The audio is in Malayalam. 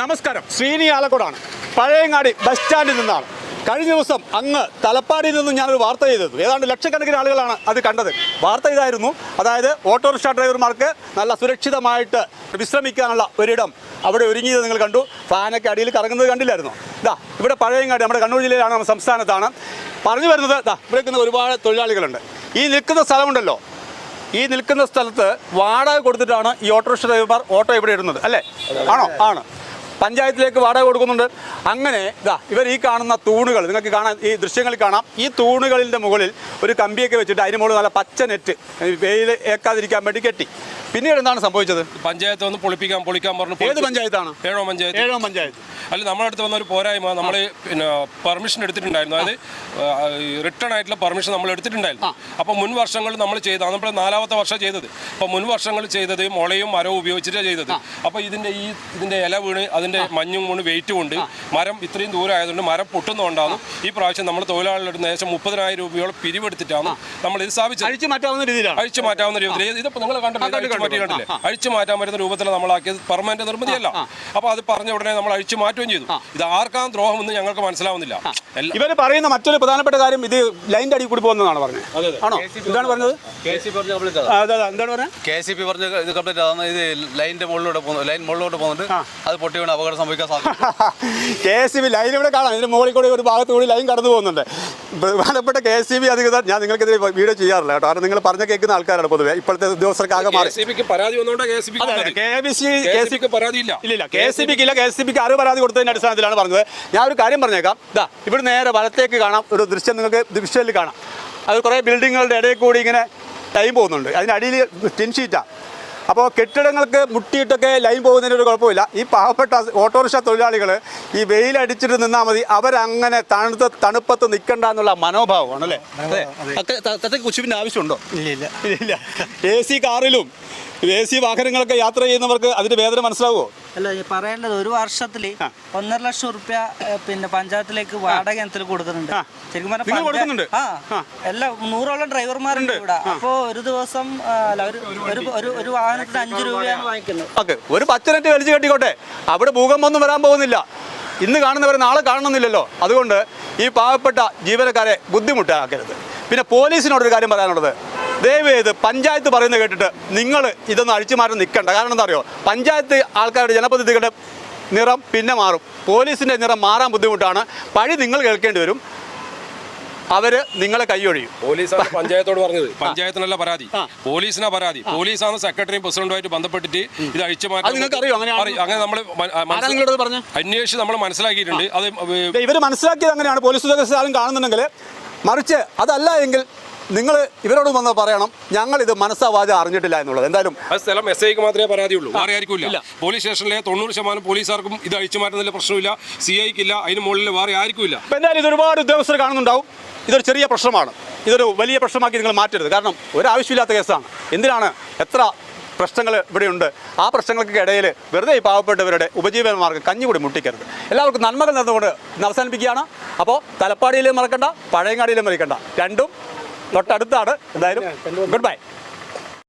നമസ്കാരം. ശ്രീനി ആലക്കോടാണ്. പഴയങ്ങാടി ബസ് സ്റ്റാൻഡിൽ നിന്നാണ്. കഴിഞ്ഞ ദിവസം അങ്ങ് തലപ്പാടിയിൽ നിന്നും ഞാനൊരു വാർത്ത ചെയ്തത്. ഏതാണ്ട് ലക്ഷക്കണക്കിന് ആളുകളാണ് അത് കണ്ടത്. വാർത്ത ഇതായിരുന്നു. അതായത് ഓട്ടോറിക്ഷ ഡ്രൈവർമാർക്ക് നല്ല സുരക്ഷിതമായിട്ട് വിശ്രമിക്കാനുള്ള ഒരിടം അവിടെ ഒരുങ്ങിയത് നിങ്ങൾ കണ്ടു. ഫാനൊക്കെ അടിയിൽ കറങ്ങുന്നത് കണ്ടില്ലായിരുന്നു? ഇതാ ഇവിടെ പഴയങ്ങാടി നമ്മുടെ കണ്ണൂർ ജില്ലയിലാണ് നമ്മുടെ സംസ്ഥാനത്താണ്. പറഞ്ഞു വരുന്നത് ഇതാ ഇവിടെ നിൽക്കുന്ന ഒരുപാട് തൊഴിലാളികളുണ്ട്. ഈ നിൽക്കുന്ന സ്ഥലമുണ്ടല്ലോ. ഈ നിൽക്കുന്ന സ്ഥലത്ത് വാടക കൊടുത്തിട്ടാണ് ഈ ഓട്ടോറിക്ഷ ഡ്രൈവർമാർ ഓട്ടോ ഇവിടെ ഇടുന്നത്. അല്ലേ? ആണോ? ആണ്. പഞ്ചായത്തിലേക്ക് വാടക കൊടുക്കുന്നുണ്ട്. അങ്ങനെ ഇതാ ഇവർ ഈ കാണുന്ന തൂണുകൾ നിങ്ങൾക്ക് കാണാൻ ഈ ദൃശ്യങ്ങളിൽ കാണാം. ഈ തൂണുകളിന്റെ മുകളിൽ ഒരു കമ്പിയൊക്കെ വെച്ചിട്ട് അതിന് മുകളിൽ നല്ല പച്ച നെറ്റ് വെയിൽ ഏക്കാതിരിക്കാൻ വേണ്ടി കെട്ടി. പിന്നീട് എന്താണ് സംഭവിച്ചത്? പഞ്ചായത്ത് വന്ന് പൊളിപ്പിക്കാൻ പൊളിക്കാൻ പറഞ്ഞു. ഏത് പഞ്ചായത്താണ്? ഏഴോ പഞ്ചായത്ത്. ഏഴോ പഞ്ചായത്ത്. അല്ല നമ്മുടെ അടുത്ത് വന്ന ഒരു പോരായ്മ നമ്മൾ പിന്നെ പെർമിഷൻ എടുത്തിട്ടുണ്ടായിരുന്നു. അതായത് റിട്ടേൺ ആയിട്ടുള്ള പെർമിഷൻ നമ്മൾ എടുത്തിട്ടുണ്ടായിരുന്നു. അപ്പോൾ മുൻ വർഷങ്ങളിൽ നമ്മൾ ചെയ്ത നമ്മൾ നാലാമത്തെ വർഷം ചെയ്തത്. അപ്പോൾ മുൻ വർഷങ്ങൾ ചെയ്തത് മുളയും മരവും ഉപയോഗിച്ചിട്ടാണ് ചെയ്തത്. അപ്പോൾ ഇതിന്റെ ഈ ഇതിന്റെ ഇല വീണ് അതിന്റെ മഞ്ഞും വീണ് വെയിറ്റ് കൊണ്ട് മരം ഇത്രയും ദൂരം ആയതുകൊണ്ട് മരം പൊട്ടുന്നതുകൊണ്ടാണ് ഈ പ്രാവശ്യം നമ്മൾ തൊഴിലാളികളുടെ ഏകദേശം മുപ്പതിനായിരം രൂപയോളം പിരിവെടുത്തിട്ടാണ് നമ്മൾ ഇത് സ്ഥാപിച്ചത്. അഴിച്ചു മാറ്റാവുന്ന രീതിയിലാണ്. അഴിച്ചു മാറ്റാവുന്ന രീതിയിൽ. ഇതിപ്പോൾ നിങ്ങൾ കണ്ടില്ലേ കണ്ടില്ലേ അഴിച്ചു മാറ്റാൻ പറ്റുന്ന രൂപത്തിൽ നമ്മളാക്കിയത് പെർമനന്റ് നിർമ്മിതിയല്ല. അപ്പൊ അത് പറഞ്ഞ ഉടനെ നമ്മൾ അഴിച്ചു മാറ്റുകയും ചെയ്തു. ഇത് ആർക്കാണ് ദ്രോഹം എന്ന് ഞങ്ങൾക്ക് മനസ്സിലാവുന്നില്ല. ഇവർ പറയുന്ന മറ്റൊരു പ്രധാനപ്പെട്ട കാര്യം ഇത് ലൈന്റെ അടി കൂടി പോകുന്നതാണ് പറഞ്ഞത്. ആണോ? എന്താണ് പറഞ്ഞത്. കെ സി എന്താണ് പറഞ്ഞത്? കെ പി പറഞ്ഞ ഇത് കംപ്ലീറ്റ് അതാണ് ഇത് ലൈനിന്റെ മുകളിലൂടെ പോകുന്നത് ലൈൻ മുകളിലൂടെ പോകുന്നുണ്ട് അത് പൊട്ടി വീണ് അപകടം സംഭവിക്കാൻ സാധ്യത. കെ എസ് ബി ലൈൻ ഇവിടെ കാണാം. ഇതിന് മുകളിൽ കൂടി ഒരു ഭാഗത്ത് കൂടി ലൈൻ കടന്നു പോകുന്നുണ്ട്. ബഹുമാനപ്പെട്ട കെ എസ് ബി അധികൃതർ ഞാൻ നിങ്ങൾക്കെതിരെ വീഡിയോ ചെയ്യാറില്ല കേട്ടോ. കാരണം നിങ്ങൾ പറഞ്ഞ കേൾക്കുന്ന ആൾക്കാരാണ് പൊതുവെ. ഇപ്പോഴത്തെ ഉദ്യോഗസ്ഥർക്ക് ആകെ മാറി. കെ എസ് ബിക്ക് ഇല്ല കെ എസ് സി ബിക്ക് അറിവ് പരാതി കൊടുത്തതിന്റെ അടിസ്ഥാനത്തിലാണ് പറഞ്ഞത്. ഞാൻ ഒരു കാര്യം പറഞ്ഞേക്കാം. ഇതാ ഇവിടെ നേരെ വലത്തേക്ക് കാണാം. ഒരു ദൃശ്യം നിങ്ങൾക്ക് ദൃശ്യത്തിൽ കാണാം. അത് കുറേ ബിൽഡിങ്ങുകളുടെ ഇടയിൽ കൂടി ഇങ്ങനെ ടൈം പോകുന്നുണ്ട്. അതിന്റെ അടിയിൽ ടിൻ ഷീറ്റാണ് അപ്പോൾ കെട്ടിടങ്ങൾക്ക് മുട്ടിയിട്ടൊക്കെ ലൈൻ പോകുന്നതിന് ഒരു കുഴപ്പമില്ല. ഈ പാവപ്പെട്ട ഓട്ടോറിക്ഷ തൊഴിലാളികൾ ഈ വെയിലടിച്ചിട്ട് നിന്നാൽ മതി. അവരങ്ങനെ തണുത്ത് തണുപ്പത്ത് നിൽക്കണ്ട എന്നുള്ള മനോഭാവമാണ് അല്ലേ? അതെ. കുശുവിന്റെ ആവശ്യമുണ്ടോ? ഇല്ല ഇല്ല. എ സി കാറിലും എ സി വാഹനങ്ങളൊക്കെ യാത്ര ചെയ്യുന്നവർക്ക് അതിന്റെ വേദന മനസ്സിലാവുമോ? അല്ല ഈ പറയേണ്ടത് ഒരു വർഷത്തിൽ ഒന്നര ലക്ഷം റുപ്യ പിന്നെ പഞ്ചായത്തിലേക്ക് വാടക ഇനത്തിൽ കൊടുക്കുന്നുണ്ട്. ശരിക്കും പറഞ്ഞാൽ? ആ. എല്ലാ നൂറോളം ഡ്രൈവർമാരുണ്ട് ഇവിടെ. അപ്പോ ഒരു ദിവസം അല്ല ഒരു ഒരു വാഹനത്തിന് അഞ്ചു രൂപയാണ് വാങ്ങിക്കുന്നത്. ഓക്കെ ഒരു പച്ചനെറ്റ് വലിച്ചു കെട്ടിക്കോട്ടെ. അവിടെ ഭൂകമ്പമൊന്നും വരാൻ പോകുന്നില്ല. ഇന്ന് കാണുന്നവരെ നാളെ കാണണമെന്നില്ലല്ലോ. അതുകൊണ്ട് ഈ പാവപ്പെട്ട ജീവനക്കാരെ ബുദ്ധിമുട്ടാക്കരുത്. പിന്നെ പോലീസിനോടൊരു കാര്യം പറയാനുള്ളത്. ദയവ് ചെയ്ത് പഞ്ചായത്ത് പറയുന്നത് കേട്ടിട്ട് നിങ്ങൾ ഇതൊന്നും അഴിച്ചു മാറി നിൽക്കണ്ട. കാരണം എന്താ അറിയോ? പഞ്ചായത്ത് ആൾക്കാരുടെ ജനപ്രതിനിധികളുടെ നിറം പിന്നെ മാറും. പോലീസിന്റെ നിറം മാറാൻ ബുദ്ധിമുട്ടാണ്. പഴി നിങ്ങൾ കേൾക്കേണ്ടി വരും. അവർ നിങ്ങളെ കൈയൊഴിയും പോലീസ് പഞ്ചായത്തോട് പറഞ്ഞത്. പഞ്ചായത്തിനല്ല പരാതി. പോലീസിനാ പരാതി. പോലീസാണ് സെക്രട്ടറിയും പ്രസിഡന്റുമായിട്ട് ബന്ധപ്പെട്ടിട്ട് ഇത് അഴിച്ചു? അങ്ങനെ നമ്മൾ അന്വേഷിച്ച് നമ്മൾ മനസ്സിലാക്കിയിട്ടുണ്ട്. അത് ഇവർ മനസ്സിലാക്കിയത് അങ്ങനെയാണ്. പോലീസ് ഉദ്യോഗസ്ഥരും കാണുന്നുണ്ടെങ്കിൽ മറിച്ച് അതല്ല എങ്കിൽ നിങ്ങൾ ഇവരോട് വന്ന് പറയണം ഞങ്ങൾ ഇത് മനസ്സാവാചം അറിഞ്ഞിട്ടില്ല എന്നുള്ളത്. എന്തായാലും ആ സ്ഥലം എസ് ഐക്ക് മാത്രമേ പരാതിയുള്ളൂ വേറെ ഇല്ല. പോലീസ് സ്റ്റേഷനിലെ തൊണ്ണൂറ് ശതമാനം പോലീസുകാർക്കും ഇത് അഴിച്ചു മാറ്റുന്നതിൽ പ്രശ്നമില്ല. സി ഐക്ക് ഇല്ല അതിന് മുകളിൽ വേറെ ആയിരിക്കും ഇല്ല ഇപ്പം എന്തായാലും ഇത് ഒരുപാട് ഉദ്യോഗസ്ഥർ കാണുന്നുണ്ടാവും. ഇതൊരു ചെറിയ പ്രശ്നമാണ്. ഇതൊരു വലിയ പ്രശ്നമാക്കി നിങ്ങൾ മാറ്റരുത്. കാരണം ഒരാവശ്യമില്ലാത്ത കേസാണ്. എന്തിനാണ് എത്ര പ്രശ്നങ്ങൾ ഇവിടെയുണ്ട്? ആ പ്രശ്നങ്ങൾക്ക് ഇടയിൽ വെറുതെ ഈ പാവപ്പെട്ടവരുടെ ഉപജീവനമാർഗം കഞ്ഞി കൂടി മുട്ടിക്കരുത്. എല്ലാവർക്കും നന്മകൾ നിന്നുകൊണ്ട് ഇന്ന് അവസാനിപ്പിക്കുകയാണ്. അപ്പോൾ തലപ്പാടിയിലും മറക്കണ്ട പഴയങ്ങാടിയിലും മറിക്കണ്ട. രണ്ടും തൊട്ടടുത്താണ്. എന്തായാലും ഗുഡ് ബൈ